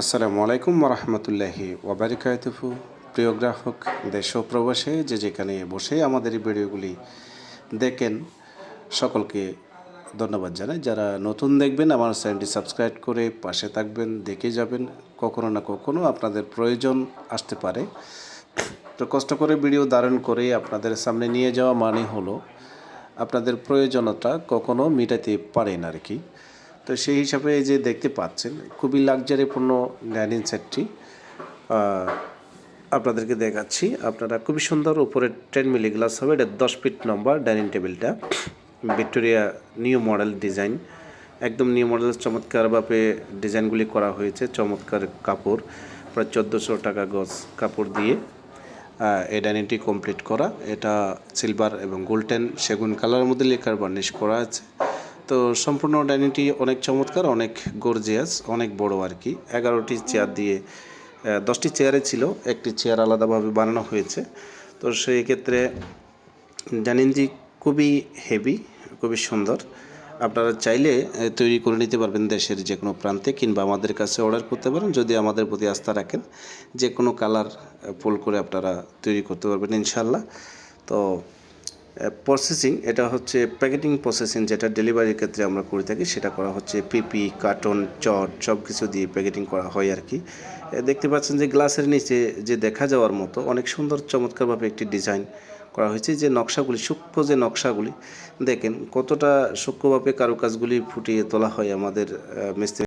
আসসালামু আলাইকুম রহমতুল্লাহি ওবরাকাতুহু প্রিয় গ্রাহক, দেশ প্রবাসে যে যেখানে বসে আমাদের এই ভিডিওগুলি দেখেন, সকলকে ধন্যবাদ জানাই। যারা নতুন দেখবেন, আমার চ্যানেলটি সাবস্ক্রাইব করে পাশে থাকবেন, দেখে যাবেন, কখনো না কখনো আপনাদের প্রয়োজন আসতে পারে। তো কষ্ট করে ভিডিও ধারণ করে আপনাদের সামনে নিয়ে যাওয়া মানে হলো, আপনাদের প্রয়োজনতা কখনো মেটাতে পারেন আর কি তো সেই হিসাবে এই যে দেখতে পাচ্ছেন, খুবই লাক্সারিপূর্ণ ডাইনিং সেটটি আপনাদেরকে দেখাচ্ছি। আপনারা খুবই সুন্দর উপরে টেন মিলি গ্লাস হবে, এটা দশ ফিট নম্বর ডাইনিং টেবিলটা ভিক্টোরিয়া নিউ মডেল ডিজাইন একদম নিউ মডেল চমৎকারভাবে ডিজাইনগুলি করা হয়েছে, চমৎকার কাপড়, প্রায় চোদ্দোশো টাকা গজ কাপড় দিয়ে। এই ডাইনিংটি কমপ্লিট করা, এটা সিলভার এবং গোল্ডেন সেগুন কালারের মধ্যে লেখার বার্নিশ করা আছে। তো সম্পূর্ণ ডাইনিংটি অনেক চমৎকার, অনেক গর্জিয়াস অনেক বড় আর কি। এগারোটি চেয়ার দিয়ে দশটি চেয়ারে ছিল, একটি চেয়ার আলাদাভাবে বানানো হয়েছে। তো সেই ক্ষেত্রে ডাইনিংটি খুবই হেভি খুবই সুন্দর। আপনারা চাইলে তৈরি করে নিতে পারবেন দেশের যে কোনো প্রান্তে কিংবা আমাদের কাছে অর্ডার করতে পারেন। যদি আমাদের প্রতি আস্থা রাখেন যে কোনো কালার পোল করে আপনারা তৈরি করতে পারবেন ইনশাল্লাহ তো প্রসেসিং এটা হচ্ছে প্যাকেটিং প্রসেসিং যেটা ডেলিভারির ক্ষেত্রে আমরা করে থাকি, সেটা করা হচ্ছে পিপি কার্টন চট সব কিছু দিয়ে প্যাকেটিং করা হয় আর কি। দেখতে পাচ্ছেন যে গ্লাসের নিচে যে দেখা যাওয়ার মতো অনেক সুন্দর চমৎকারভাবে একটি ডিজাইন করা হয়েছে, যে নকশাগুলি, সূক্ষ্ম যে নকশাগুলি, দেখেন কতটা সূক্ষ্মভাবে কারুকাজগুলি ফুটিয়ে তোলা হয় আমাদের মিস্ত্রি